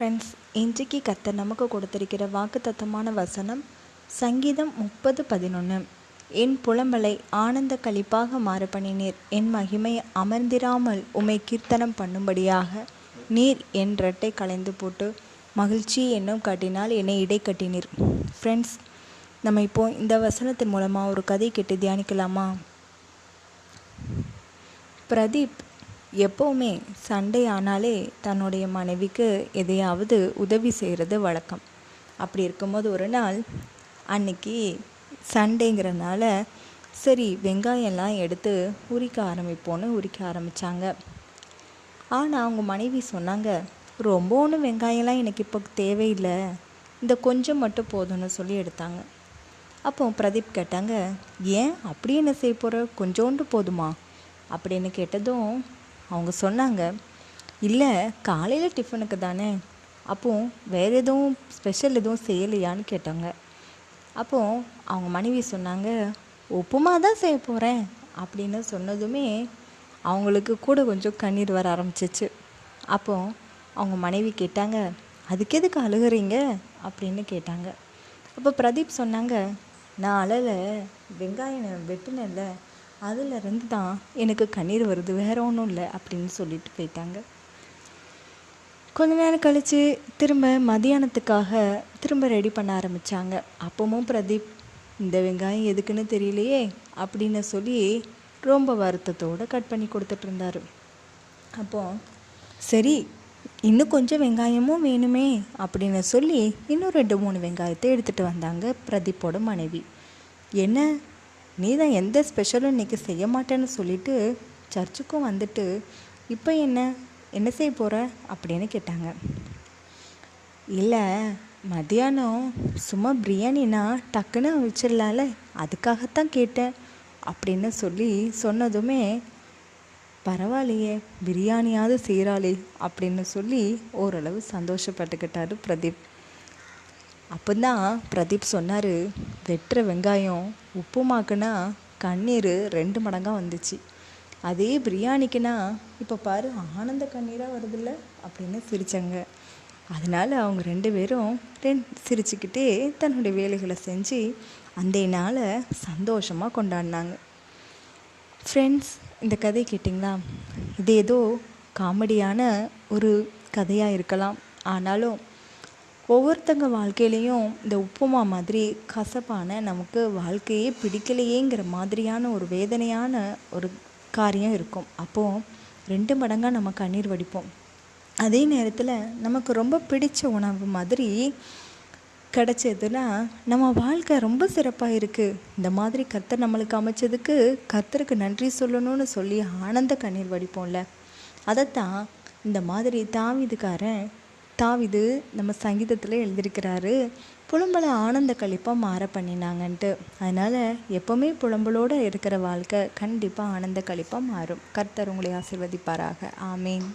Friends இன்றைக்கு கத்த நமக்கு கொடுத்திருக்கிற வாக்குத்தத்தமான வசனம் சங்கீதம் முப்பது பதினொன்று என் புலம்பலை ஆனந்த களிப்பாக மாற பண்ணினீர் என் மகிமை அமர்ந்திராமல் உமை கீர்த்தனம் பண்ணும்படியாக நீர் என் ரெட்டை களைந்து போட்டு மகிழ்ச்சி என்னும் காட்டினால் என்னை இடை கட்டினீர். ஃப்ரெண்ட்ஸ் நம்ம இப்போ இந்த வசனத்தின் மூலமாக ஒரு கதை கேட்டு தியானிக்கலாமா? பிரதீப் எப்போவுமே சண்டை ஆனாலே தன்னுடைய மனைவிக்கு எதையாவது உதவி செய்கிறது வழக்கம். அப்படி இருக்கும்போது ஒரு நாள் அன்னைக்கு சண்டைங்கிறனால சரி வெங்காயம்லாம் எடுத்து உரிக்க ஆரம்பிப்போன்னு உரிக்க ஆரம்பித்தாங்க ஆனால் அவங்க மனைவி சொன்னாங்க ரொம்ப ஒன்றும் வெங்காயம்லாம் எனக்கு இப்போ தேவையில்லை. இந்த கொஞ்சம் மட்டும் போதும்னு சொல்லி எடுத்தாங்க. அப்போ பிரதீப் கேட்டாங்க ஏன்? அப்படி என்ன செய்ய போகிற கொஞ்சோண்டு போதுமா? அப்படின்னு கேட்டதும் அவங்க சொன்னாங்க இல்லை காலையில் டிஃபனுக்கு தானே அப்போ வேறு எதுவும் ஸ்பெஷல் எதுவும் செய்யலையான்னு கேட்டாங்க. அப்போது அவங்க மனைவி சொன்னாங்க உப்புமா தான் செய்ய போகிறேன் அப்படின்னு சொன்னதுமே அவங்களுக்கு கூட கொஞ்சம் கண்ணீர் வர ஆரம்பிச்சிச்சு. அப்போ அவங்க மனைவி கேட்டாங்க அதுக்கு எதுக்கு அழுகுறீங்க? அப்படின்னு கேட்டாங்க. அப்போ பிரதீப் சொன்னாங்க நான் அழலை வெங்காயம் வெட்டினேன்ல அதிலிருந்து தான் எனக்கு கண்ணீர் வருது. வேற ஒன்றும் இல்லை அப்படின்னு சொல்லிட்டு போயிட்டாங்க. கொஞ்ச நேரம் கழித்து திரும்ப மதியானத்துக்காக திரும்ப ரெடி பண்ண ஆரம்பித்தாங்க அப்பவும் பிரதீப் இந்த வெங்காயம் எதுக்குன்னு தெரியலையே அப்படின்னு சொல்லி ரொம்ப வருத்தத்தோடு கட் பண்ணி கொடுத்துட்டு இருந்தார். அப்போ சரி இன்னும் கொஞ்சம் வெங்காயமும் வேணுமே அப்படின்னு சொல்லி இன்னும் ரெண்டு மூணு வெங்காயத்தை எடுத்துகிட்டு வந்தாங்க பிரதீப்போட மனைவி. என்ன? நீ தான் எந்த ஸ்பெஷலும் இன்றைக்கி செய்ய மாட்டேன்னு சொல்லிட்டு சர்ச்சுக்கும் வந்துட்டு இப்போ என்ன? என்ன செய்ய போகிற அப்படின்னு கேட்டாங்க. இல்லை மதியானம் சும்மா பிரியாணினா டக்குன்னு வச்சிடலாம்ல அதுக்காகத்தான் கேட்டேன் அப்படின்னு சொல்லி சொன்னதுமே பரவாயில்லையே பிரியாணியாவது செய்கிறாளே அப்படின்னு சொல்லி ஓரளவு சந்தோஷப்பட்டுக்கிட்டாரு பிரதீப். அப்போதான் பிரதீப் சொன்னார் வெட்டுற வெங்காயம் உப்புமாக்குனா கண்ணீர் ரெண்டு மடங்காக வந்துச்சு. அதே பிரியாணிக்குனா இப்போ பாரு ஆனந்த கண்ணீராக வருதில்ல? அப்படின்னு சிரித்தாங்க அதனால் அவங்க ரெண்டு பேரும் ரெண் சிரிச்சுக்கிட்டே தன்னுடைய வேலைகளை செஞ்சு அந்த நாளை சந்தோஷமாக கொண்டாடினாங்க. ஃப்ரெண்ட்ஸ் இந்த கதை கேட்டிங்களா? இது ஏதோ காமெடியான ஒரு கதையாக இருக்கலாம். ஆனாலும் ஒவ்வொருத்தங்க வாழ்க்கையிலையும் இந்த உப்புமா மாதிரி கசப்பான நமக்கு வாழ்க்கையே பிடிக்கலையேங்கிற மாதிரியான ஒரு வேதனையான ஒரு காரியம் இருக்கும். அப்போது ரெண்டு மடங்காக நம்ம கண்ணீர் வடிப்போம். அதே நேரத்தில் நமக்கு ரொம்ப பிடிச்ச உணவு மாதிரி கிடச்சதுன்னா நம்ம வாழ்க்கை ரொம்ப சிறப்பாக இருக்குது இந்த மாதிரி கர்த்தர் நம்மளுக்கு அமைச்சதுக்கு கர்த்தருக்கு நன்றி சொல்லணும்னு சொல்லி ஆனந்த கண்ணீர் வடிப்போம்ல. அதைத்தான் இந்த மாதிரி தாவிதுக்காரன் தாவிது நம்ம சங்கீதத்தில் எழுதியிருக்கிறாரு புலம்பலை ஆனந்த கழிப்பாக மாற பண்ணினாங்கன்ட்டு. அதனால் எப்போவுமே புலம்பலோடு இருக்கிற வாழ்க்கை கண்டிப்பாக ஆனந்த கழிப்பாக மாறும். கர்த்தர் உங்களை ஆசிர்வதிப்பாராக. ஆமீன்.